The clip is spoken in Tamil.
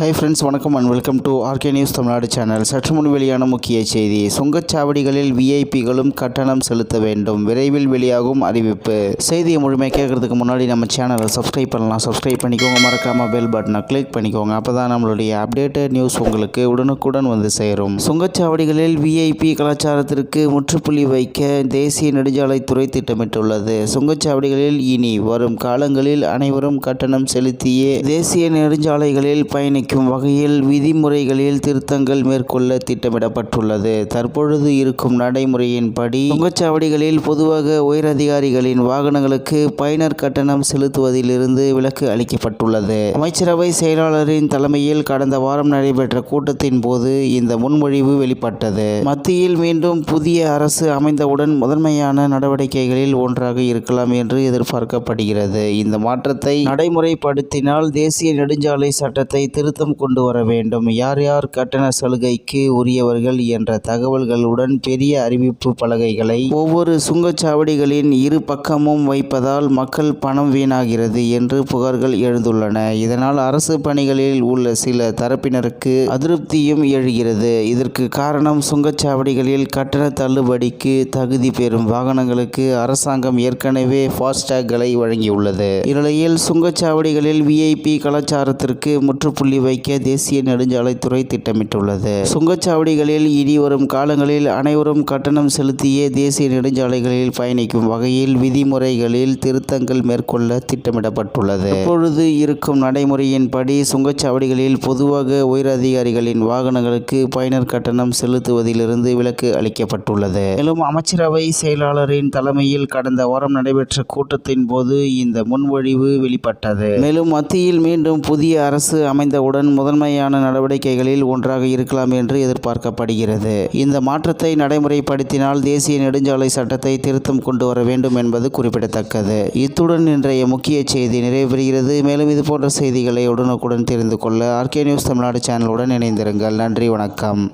ஹாய் ஃப்ரெண்ட்ஸ் வணக்கம் and welcome to RK news Tamil Nadu channel சற்று முன் வெளியான முக்கிய செய்தி. சுங்கச்சாவடிகளில் விஐபிகளும் கட்டணம் செலுத்த வேண்டும். விரைவில் வெளியாகும் அறிவிப்பு. செய்தியை முழுமையாக கேட்கறதுக்கு முன்னாடி நம்ம சேனலை சப்ஸ்கிரைப் பண்ணலாம். சப்ஸ்கிரைப் பண்ணிக்கோங்க. மறக்காமல் பெல் பட்டனை கிளிக் பண்ணிக்கோங்க. அப்போ தான் நம்மளுடைய அப்டேட்டட் நியூஸ் உங்களுக்கு உடனுக்குடன் வந்து சேரும். சுங்கச்சாவடிகளில் விஐபி கலாச்சாரத்திற்கு முற்றுப்புள்ளி வைக்க தேசிய நெடுஞ்சாலைத்துறை திட்டமிட்டுள்ளது. சுங்கச்சாவடிகளில் இனி வரும் காலங்களில் அனைவரும் கட்டணம் செலுத்தியே தேசிய நெடுஞ்சாலைகளில் பயணிக்கும் வகையில் விதிமுறைகளில் திருத்தங்கள் மேற்கொள்ள திட்டமிடப்பட்டுள்ளது. தற்பொழுது இருக்கும் நடைமுறையின்படி சுங்கச்சாவடிகளில் பொதுவாக உயரதிகாரிகளின் வாகனங்களுக்கு பயனர் கட்டணம் செலுத்துவதிலிருந்து விலக்கு அளிக்கப்பட்டுள்ளது. அமைச்சரவை செயலாளரின் தலைமையில் கடந்த வாரம் நடைபெற்ற கூட்டத்தின் போது இந்த முன்மொழிவு வெளிப்பட்டது. மத்தியில் மீண்டும் புதிய அரசு அமைந்தவுடன் முதன்மையான நடவடிக்கைகளில் ஒன்றாக இருக்கலாம் என்று எதிர்பார்க்கப்படுகிறது. இந்த மாற்றத்தை நடைமுறைப்படுத்தினால் தேசிய நெடுஞ்சாலை சட்டத்தை திருத்த திருத்தம் கொண்டு வர வேண்டும். யார் யார் கட்டண சலுகைக்கு உரியவர்கள் என்ற தகவல்களுடன் பெரிய அறிவிப்பு பலகைகளை ஒவ்வொரு சுங்கச்சாவடிகளின் இரு பக்கமும் வைப்பதால் மக்கள் பணம் வீணாகிறது என்று புகார்கள் எழுந்துள்ளன. இதனால் அரசு பணிகளில் உள்ள சில தரப்பினருக்கு அதிருப்தியும் எழுகிறது. இதற்கு காரணம் சுங்கச்சாவடிகளில் கட்டண தள்ளுபடிக்கு தகுதி பெறும் வாகனங்களுக்கு அரசாங்கம் ஏற்கனவே ஃபாஸ்டேக்களை வழங்கியுள்ளது. இந்நிலையில் சுங்கச்சாவடிகளில் விஐபி கலாச்சாரத்திற்கு முற்றுப்புள்ளி வைக்க தேசிய நெடுஞ்சாலைத்துறை திட்டமிட்டுள்ளது. சுங்கச்சாவடிகளில் இனி வரும் காலங்களில் அனைவரும் கட்டணம் செலுத்தியே தேசிய நெடுஞ்சாலைகளில் பயணிக்கும் வகையில் விதிமுறைகளில் திருத்தங்கள் மேற்கொள்ள திட்டமிடப்பட்டுள்ளது. இப்பொழுது இருக்கும் நடைமுறையின்படி சுங்கச்சாவடிகளில் பொதுவாக உயர் அதிகாரிகளின் வாகனங்களுக்கு பயனர் கட்டணம் செலுத்துவதிலிருந்து விலக்கு அளிக்கப்பட்டுள்ளது. மேலும் அமைச்சரவை செயலாளரின் தலைமையில் கடந்த வாரம் நடைபெற்ற கூட்டத்தின் போது இந்த முன்மொழிவு வெளிப்பட்டது. மேலும் மத்தியில் மீண்டும் புதிய அரசு உடன் முதன்மையான நடவடிக்கைகளில் ஒன்றாக இருக்கலாம் என்று எதிர்பார்க்கப்படுகிறது. இந்த மாற்றத்தை நடைமுறைப்படுத்தினால் தேசிய நெடுஞ்சாலை சட்டத்தை திருத்தம் கொண்டு வர வேண்டும் என்பது குறிப்பிடத்தக்கது. இத்துடன் இன்றைய முக்கிய செய்தி நிறைவேறுகிறது மேலும் இது போன்ற செய்திகளை உடனுக்குடன் தெரிந்து கொள்ள ஆர்கே நியூஸ் தமிழ்நாடு சேனலுடன் இணைந்திருங்கள். நன்றி வணக்கம்.